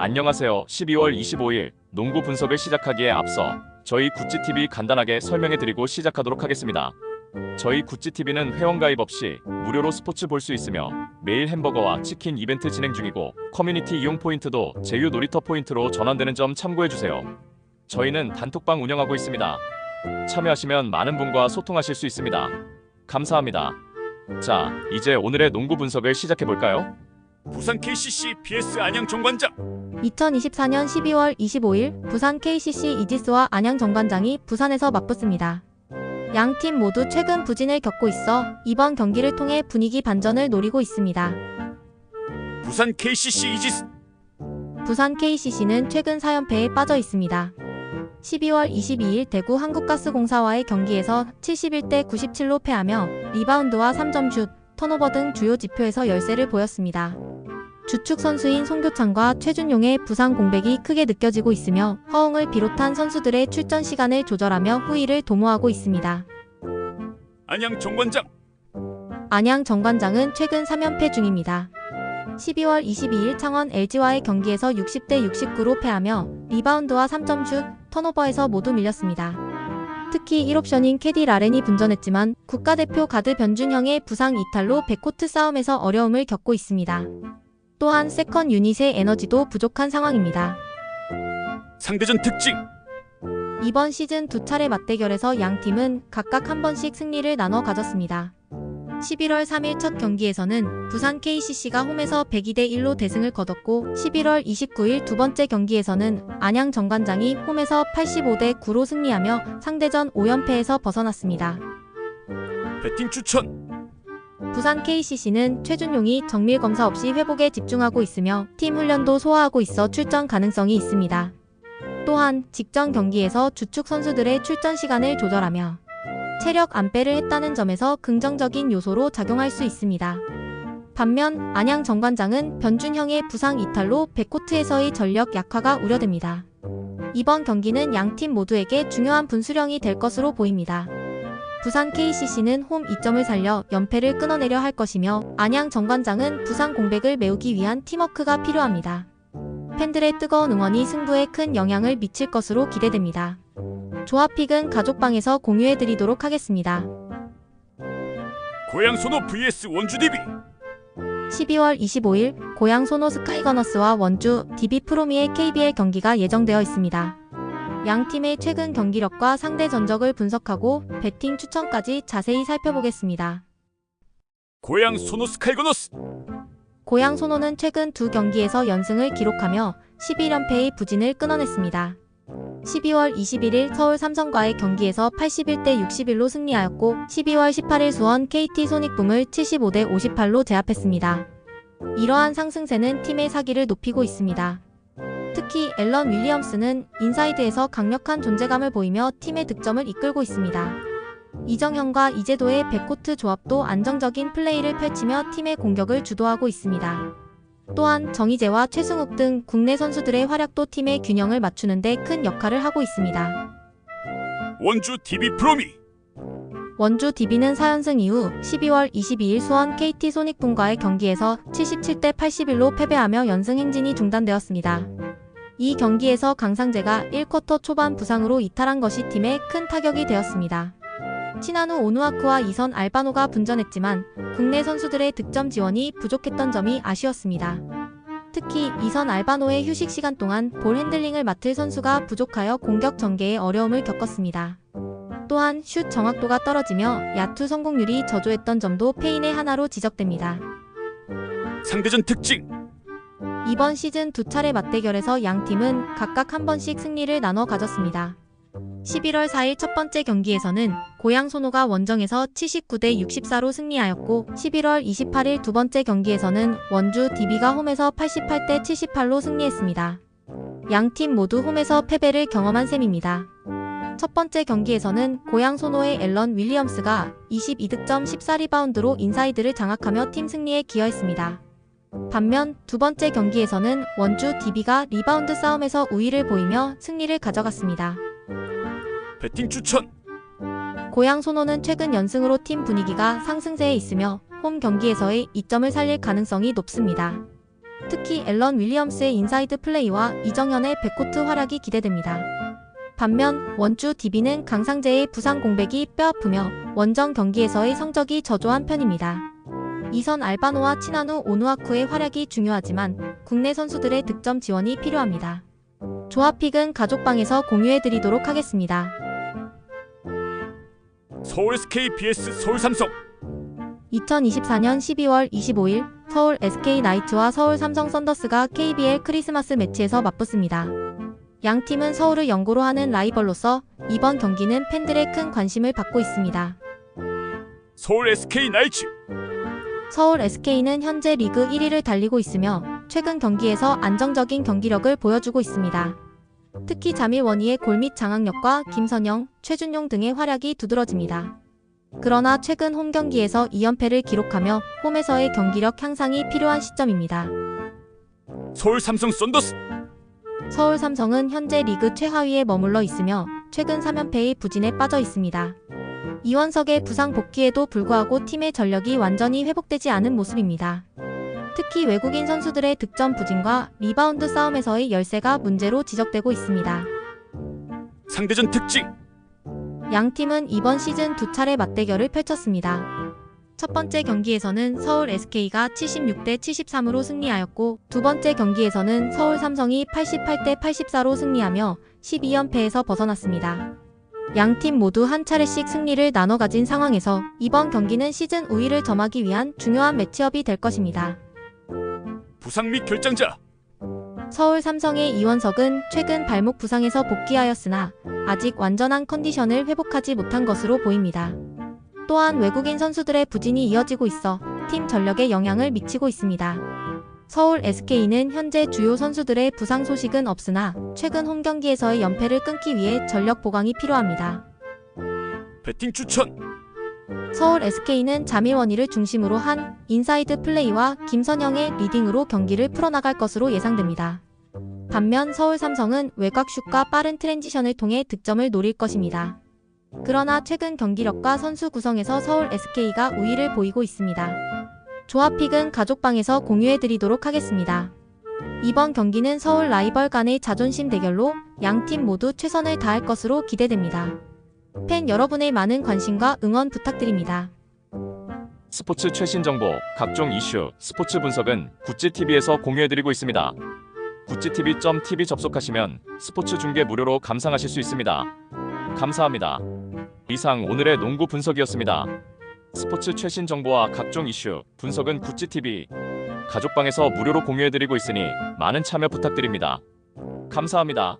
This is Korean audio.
안녕하세요. 12월 25일 농구 분석을 시작하기에 앞서 저희 구찌TV 간단하게 설명해드리고 시작하도록 하겠습니다. 저희 구찌TV는 회원가입 없이 무료로 스포츠 볼 수 있으며 매일 햄버거와 치킨 이벤트 진행 중이고 커뮤니티 이용 포인트도 제휴 놀이터 포인트로 전환되는 점 참고해주세요. 저희는 단톡방 운영하고 있습니다. 참여하시면 많은 분과 소통하실 수 있습니다. 감사합니다. 자, 이제 오늘의 농구 분석을 시작해볼까요? 부산 KCC BS 안양 정관장 2024년 12월 25일 부산 KCC 이지스와 안양 정관장이 부산에서 맞붙습니다. 양 팀 모두 최근 부진을 겪고 있어 이번 경기를 통해 분위기 반전을 노리고 있습니다. 부산 KCC 이지스 부산 KCC는 최근 4연패에 빠져 있습니다. 12월 22일 대구 한국가스공사와의 경기에서 71대 97로 패하며 리바운드와 3점 슛, 턴오버 등 주요 지표에서 열세를 보였습니다. 주축 선수인 송교창과 최준용의 부상 공백이 크게 느껴지고 있으며 허웅을 비롯한 선수들의 출전 시간을 조절하며 후위를 도모하고 있습니다. 안양 정관장 안양 정관장은 최근 3연패 중입니다. 12월 22일 창원 LG와의 경기에서 60대 69로 패하며 리바운드와 3점 슛, 턴오버에서 모두 밀렸습니다. 특히 1옵션인 캐디 라렌이 분전했지만 국가대표 가드 변준형의 부상 이탈로 백코트 싸움에서 어려움을 겪고 있습니다. 또한 세컨 유닛의 에너지도 부족한 상황입니다. 상대전 특징 이번 시즌 두 차례 맞대결에서 양 팀은 각각 한 번씩 승리를 나눠 가졌습니다. 11월 3일 첫 경기에서는 부산 KCC가 홈에서 102대 1로 대승을 거뒀고 11월 29일 두 번째 경기에서는 안양 정관장이 홈에서 85대 9로 승리하며 상대전 5연패에서 벗어났습니다. 배팅 추천 부산 KCC는 최준용이 정밀 검사 없이 회복에 집중하고 있으며 팀 훈련도 소화하고 있어 출전 가능성이 있습니다. 또한 직전 경기에서 주축 선수들의 출전 시간을 조절하며 체력 안배를 했다는 점에서 긍정적인 요소로 작용할 수 있습니다. 반면 안양 정관장은 변준형의 부상 이탈로 백코트에서의 전력 약화가 우려됩니다. 이번 경기는 양 팀 모두에게 중요한 분수령이 될 것으로 보입니다. 부산 KCC는 홈 2점을 살려 연패를 끊어내려 할 것이며 안양 정관장은 부상 공백을 메우기 위한 팀워크가 필요합니다. 팬들의 뜨거운 응원이 승부에 큰 영향을 미칠 것으로 기대됩니다. 조합픽은 가족방에서 공유해드리도록 하겠습니다. 고양 소노 vs 원주 DB 12월 25일 고양 소노 스카이거너스와 원주 DB 프로미의 KBL 경기가 예정되어 있습니다. 양 팀의 최근 경기력과 상대 전적을 분석하고 배팅 추천까지 자세히 살펴보겠습니다. 고양 소노 스칼거너스 고양 소노는 최근 두 경기에서 연승을 기록하며 11연패의 부진을 끊어냈습니다. 12월 21일 서울 삼성과의 경기에서 81대 61로 승리하였고 12월 18일 수원 KT 소닉붐을 75대 58로 제압했습니다. 이러한 상승세는 팀의 사기를 높이고 있습니다. 특히 앨런 윌리엄스는 인사이드에서 강력한 존재감을 보이며 팀의 득점을 이끌고 있습니다. 이정현과 이재도의 백코트 조합도 안정적인 플레이를 펼치며 팀의 공격을 주도하고 있습니다. 또한 정희재와 최승욱 등 국내 선수들의 활약도 팀의 균형을 맞추는 데 큰 역할을 하고 있습니다. 원주 DB 프로미 원주 DB는 4연승 이후 12월 22일 수원 KT 소닉붐과의 경기에서 77대 81로 패배하며 연승 행진이 중단되었습니다. 이 경기에서 강상재가 1쿼터 초반 부상으로 이탈한 것이 팀에 큰 타격이 되었습니다. 친한후 오누아크와 이선 알바노가 분전했지만 국내 선수들의 득점 지원이 부족했던 점이 아쉬웠습니다. 특히 이선 알바노의 휴식 시간 동안 볼 핸들링을 맡을 선수가 부족하여 공격 전개에 어려움을 겪었습니다. 또한 슛 정확도가 떨어지며 야투 성공률이 저조했던 점도 페인의 하나로 지적됩니다. 상대전 특징 이번 시즌 두 차례 맞대결에서 양 팀은 각각 한 번씩 승리를 나눠 가졌습니다. 11월 4일 첫 번째 경기에서는 고양 소노가 원정에서 79대 64로 승리하였고 11월 28일 두 번째 경기에서는 원주 DB가 홈에서 88대 78로 승리했습니다. 양 팀 모두 홈에서 패배를 경험한 셈입니다. 첫 번째 경기에서는 고양 소노의 앨런 윌리엄스가 22득점 14리바운드로 인사이드를 장악하며 팀 승리에 기여했습니다. 반면 두 번째 경기에서는 원주 DB가 리바운드 싸움에서 우위를 보이며 승리를 가져갔습니다. 배팅 추천 고양 소노는 최근 연승으로 팀 분위기가 상승세에 있으며 홈 경기에서의 이점을 살릴 가능성이 높습니다. 특히 앨런 윌리엄스의 인사이드 플레이와 이정현의 백코트 활약이 기대됩니다. 반면 원주 DB는 강상재의 부상 공백이 뼈아프며 원정 경기에서의 성적이 저조한 편입니다. 이선 알바노와 친한우 오누아쿠의 활약이 중요하지만 국내 선수들의 득점 지원이 필요합니다. 조합픽은 가족방에서 공유해드리도록 하겠습니다. 서울 SK vs 서울 삼성 2024년 12월 25일 서울 SK 나이츠와 서울 삼성 썬더스가 KBL 크리스마스 매치에서 맞붙습니다. 양 팀은 서울을 연고로 하는 라이벌로서 이번 경기는 팬들의 큰 관심을 받고 있습니다. 서울 SK 나이츠 서울 SK는 현재 리그 1위를 달리고 있으며 최근 경기에서 안정적인 경기력을 보여주고 있습니다. 특히 자밀 원희의 골밑 장악력과 김선영, 최준용 등의 활약이 두드러집니다. 그러나 최근 홈 경기에서 2연패를 기록하며 홈에서의 경기력 향상이 필요한 시점입니다. 서울 삼성 썬더스 서울 삼성은 현재 리그 최하위에 머물러 있으며 최근 3연패의 부진에 빠져 있습니다. 이원석의 부상 복귀에도 불구하고 팀의 전력이 완전히 회복되지 않은 모습입니다. 특히 외국인 선수들의 득점 부진과 리바운드 싸움에서의 열세가 문제로 지적되고 있습니다. 상대전 특징 양 팀은 이번 시즌 두 차례 맞대결을 펼쳤습니다. 첫 번째 경기에서는 서울 SK가 76대 73으로 승리하였고 두 번째 경기에서는 서울 삼성이 88대 84로 승리하며 12연패에서 벗어났습니다. 양팀 모두 한 차례씩 승리를 나눠 가진 상황에서 이번 경기는 시즌 우위를 점하기 위한 중요한 매치업이 될 것입니다. 부상 및 결장자 서울 삼성의 이원석은 최근 발목 부상에서 복귀하였으나 아직 완전한 컨디션을 회복하지 못한 것으로 보입니다. 또한 외국인 선수들의 부진이 이어지고 있어 팀 전력에 영향을 미치고 있습니다. 서울 SK는 현재 주요 선수들의 부상 소식은 없으나 최근 홈 경기에서의 연패를 끊기 위해 전력 보강이 필요합니다. 배팅 추천 서울 SK는 자밀원희를 중심으로 한 인사이드 플레이와 김선영의 리딩으로 경기를 풀어나갈 것으로 예상됩니다. 반면 서울 삼성은 외곽 슛과 빠른 트랜지션을 통해 득점을 노릴 것입니다. 그러나 최근 경기력과 선수 구성에서 서울 SK가 우위를 보이고 있습니다. 조합픽은 가족방에서 공유해드리도록 하겠습니다. 이번 경기는 서울 라이벌 간의 자존심 대결로 양팀 모두 최선을 다할 것으로 기대됩니다. 팬 여러분의 많은 관심과 응원 부탁드립니다. 스포츠 최신 정보, 각종 이슈, 스포츠 분석은 구찌TV에서 공유해드리고 있습니다. 구찌TV.tv 접속하시면 스포츠 중계 무료로 감상하실 수 있습니다. 감사합니다. 이상 오늘의 농구 분석이었습니다. 스포츠 최신 정보와 각종 이슈, 분석은 구찌TV 가족방에서 무료로 공유해드리고 있으니 많은 참여 부탁드립니다. 감사합니다.